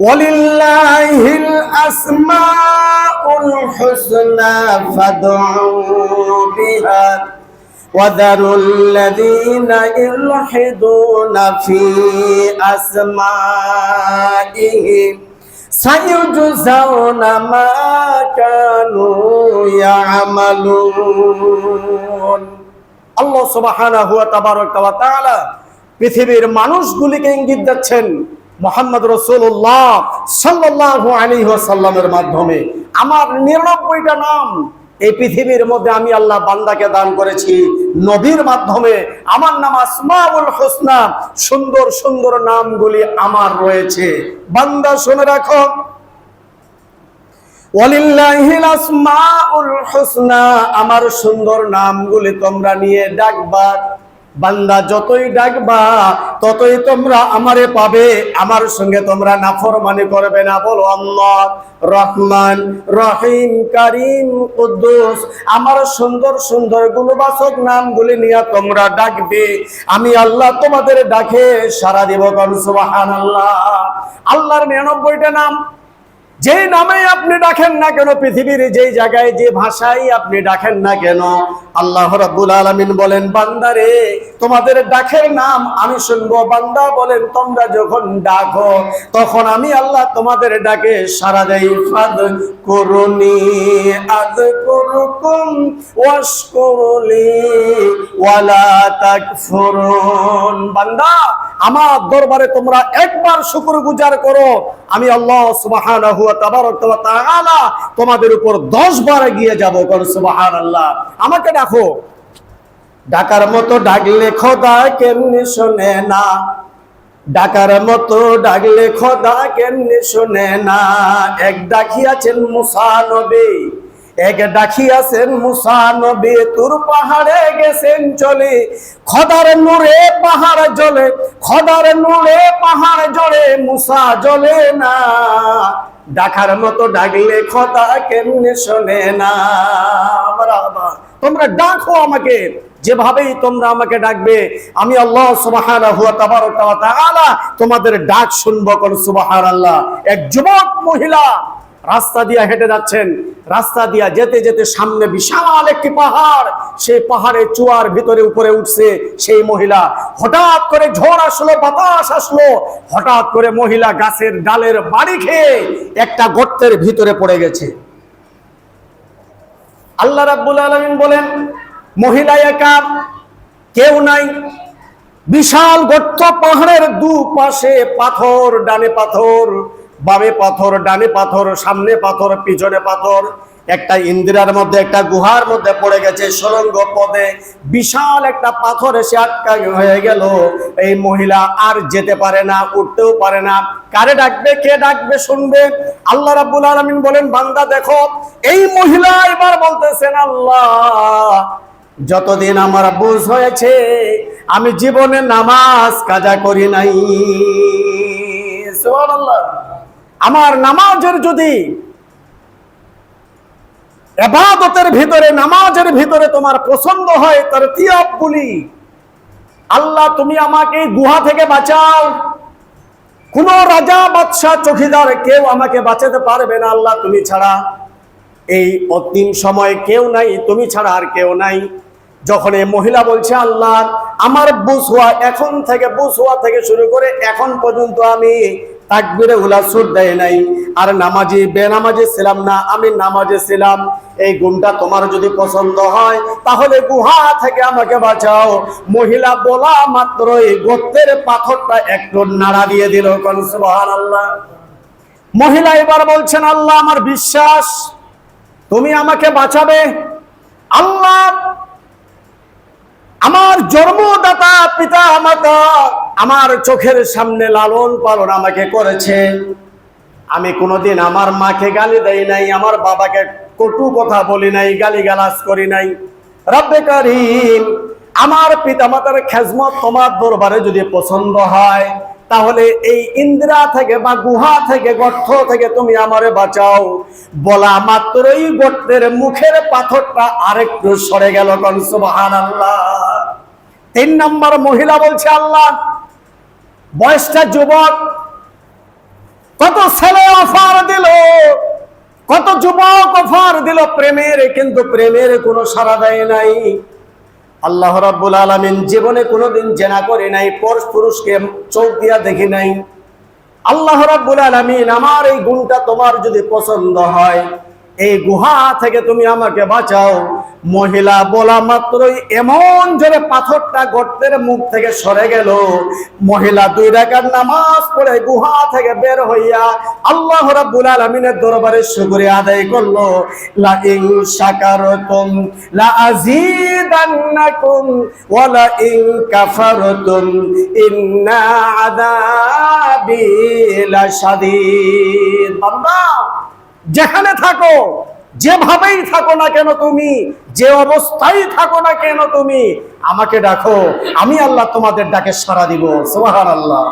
ولله الأسماء الحسنى فادعوا بها وذروا الذين يلحدون في أسمائهم سيجزون ما كانوا يعملون আল্লাহ সুবহানাহু ওয়া তাবারাকা ওয়া তাআলা পৃথিবীর মানুষগুলিকে ইঙ্গিত দিচ্ছেন মোহাম্মদ রসুল্লাহ সাল্লাল্লাহু আলাইহি ওয়াসাল্লামের মাধ্যমে। আমার নিরানব্বইটা নাম এই পৃথিবীর মধ্যে আমি আল্লাহ বান্দাকে দান করেছি। নবীর মাধ্যমে আমার নাম আসমাউল হোসনা। সুন্দর সুন্দর নামগুলি আমার রয়েছে। বান্দা শুনে রাখো। আমার সুন্দর নামগুলি তোমরা নিয়ে ডাকবা। বান্দা যতই ডাকবা, ততই তোমরা আমারে পাবে। আমার সঙ্গে তোমরা নাফরমানি করবে না। বলো আল্লাহ, রহমান, রহিম, কারিম, কুদ্দুস। আমার সুন্দর সুন্দর গুণবাচক নামগুলি নিয়ে তোমরা ডাকবে। আমি আল্লাহ তোমাদের ডাকে সারা দিব। সুবহানাল্লাহ। আল্লাহর নিরানব্বইটা নাম। যে নামে আপনি ডাকেন না কেন, পৃথিবীর যেই জায়গায় যে ভাষায় আপনি ডাকেন না কেন, আল্লাহ রাব্বুল আলামিন বলেন, বান্দারে, তোমাদের ডাকের নাম আমি শুনব। বান্দা বলেন, তোমরা যখন ডাকো, তখন আমি আল্লাহ তোমাদের ডাকে সারা দেই। ফাদ করুনি, আদ করুকুম, ওয়াশকুরুলি, ওয়ালা তাকফুরুন। বান্দা আমার দরবারে তোমরা একবার শুকুর গুজার করো। আমি আল্লাহ ওয়া তোমাদের উপর 10 বার এগিয়ে যাব। কর সুবহানাল্লাহ। আমাকে ডাকো। ডাকার মতো ডাকলে খোদা কেমনি শোনে না? ডাকার মতো ডাকলে খোদা কেমনি শোনে না? এক ডাকিয়াছেন মুসা নবী। এক ডাকিয়াছেন, মুসা নবী, তুর পাহাড়ে গেছেন চলে। খদার নূরে পাহাড় জ্বলে, খদার নূরে পাহাড় জ্বলে, মুসা জ্বলে না। ডাকার মতো ডাকলে খোদা কেমনে শোনে না? তোমরা ডাকো আমাকে, যেভাবেই তোমরা আমাকে ডাকবে, আমি আল্লাহ তাআলা তোমাদের ডাক শুনব কোন সুবহানাল্লাহ। এক যুবক মহিলা রাস্তা দিয়া হেঁটে যাচ্ছেন, রাস্তা দিয়া যেতে যেতে সামনে বিশাল একটি পাহাড়। সেই পাহাড়ে চুয়ার ভিতরে উপরে উঠছে সেই মহিলা। হঠাৎ করে ঝড় আসলো, বাতাস আসলো। হঠাৎ করে মহিলা গাছের ডালের বাড়ি খেয়ে একটা গর্তের ভিতরে পড়ে গেছে। আল্লাহ রাব্বুল আলামিন বলেন, মহিলা একা, কেউ নাই। বিশাল গর্ত, পাহাড়ের দু পাশে পাথর, ডানে পাথর। বামে পাথর, ডানে পাথর, সামনে পাথর, পিছনে পাথর, একটা ইন্দিরার মধ্যে, একটা গুহার মধ্যে পড়ে গেছে সুরঙ্গ পদে। বিশাল একটা পাথর এসে আটকা হয়ে গেল। এই মহিলা আর যেতে পারে না, উঠতেও পারে না। কারে ডাকবে, কে ডাকবে, শুনবে? আল্লাহ রাব্বুল আলামিন বলেন, বান্দা, দেখো, এই মহিলা এবার বলতেছেন, আল্লাহ, যতদিন আমার বুঝ হয়েছে, আমি জীবনে নামাজ কাজা করি নাই। আমার নামাজের যদি এবাদতের ভিতরে, নামাজের ভিতরে তোমার পছন্দ হয়, তার তিয়াব বলি আল্লাহ তুমি আমাকে গুহা থেকে বাঁচাও। কোন রাজা, বাদশাহ, চৌকিদার কেউ আমাকে বাঁচাতে পারবে না আল্লাহ, তুমি ছাড়া। এই অন্তিম সময় কেউ নাই, তুমি ছাড়া আর কেউ নাই। যখন এই মহিলা বলছে, আল্লাহ, আমার বুঝ হওয়া এখন থেকে বুঝ হওয়া থেকে শুরু করে এখন পর্যন্ত আমি তাকবিরে উলা সুর দেয় নাই। আর নামাজি, বেনামাজি ছিলাম না, আমি নামাজে ছিলাম। এই গুণটা তোমার যদি পছন্দ হয়, তাহলে গুহা থেকে আমাকে বাঁচাও। মহিলা বলা মাত্র এই গোত্রের পাথরটা একটু নাড়া দিয়ে দিল কোন সুবহানাল্লাহ। মহিলা এবার বলছেন, আল্লাহ, আমার বিশ্বাস, তুমি আমাকে বাঁচাবে। আল্লাহ আমার জন্মদাতা পিতা মাতা আমার চোখের সামনে লালন পালন আমাকে করেছে। আমি কোনোদিন আমার মাকে গালি দেই নাই, আমার বাবাকে কটু কথা বলি নাই গালি গালাজ করি নাই। রব্বে করিম, আমার পিতামাতার খেজমত তোমার দরবারে যদি পছন্দ হয়, তাহলে এই ইন্দিরা থেকে বা গুহা থেকে, গর্ত থেকে তুমি আমারে বাঁচাও। বলা মাত্রই গর্তের মুখের পাথরটা আরেকটু সরে গেল কন, সুবহানাল্লাহ। তিন নম্বর মহিলা বলছে, আল্লাহ, বয়সটা যুবক, কত ছেলে অফার দিল, কত যুবক অফার দিল, প্রেমের কিন্তু প্রেমের কোনো সারা দেয় নাই। আল্লাহ রাব্বুল আলামিন জীবনে কোনোদিন জেনা করে নাই পরশ পুরুষকে চোখ দিয়া দেখি নাই। আল্লাহ রাব্বুল আলামিন, আমার এই গুণটা তোমার যদি পছন্দ হয় এই গুহা থেকে তুমি আমাকে বাঁচাও। মহিলা বলা মাত্রই এমন জোরে পাথরটা গর্তের মুখ থেকে সরে গেল। মহিলা দুই রাকাত নামাজ পড়ে গুহা থেকে বের হইয়া আল্লাহ রাব্বুল আলামিনের দরবারে শুকরিয়া আদায় করল। লা ইন শাকারতুম লা আযীদান্নাকুম ওয়া লা ইন কাফারতুম ইন্না আযাবি লাশাদীদ বান্দা যেখানে থাকো, যেভাবেই থাকো না কেন তুমি, যে অবস্থায় থাকো না কেন তুমি, আমাকে ডাকো, আমি আল্লাহ তোমাদের ডাকে সাড়া দিব, সুবহানাল্লাহ।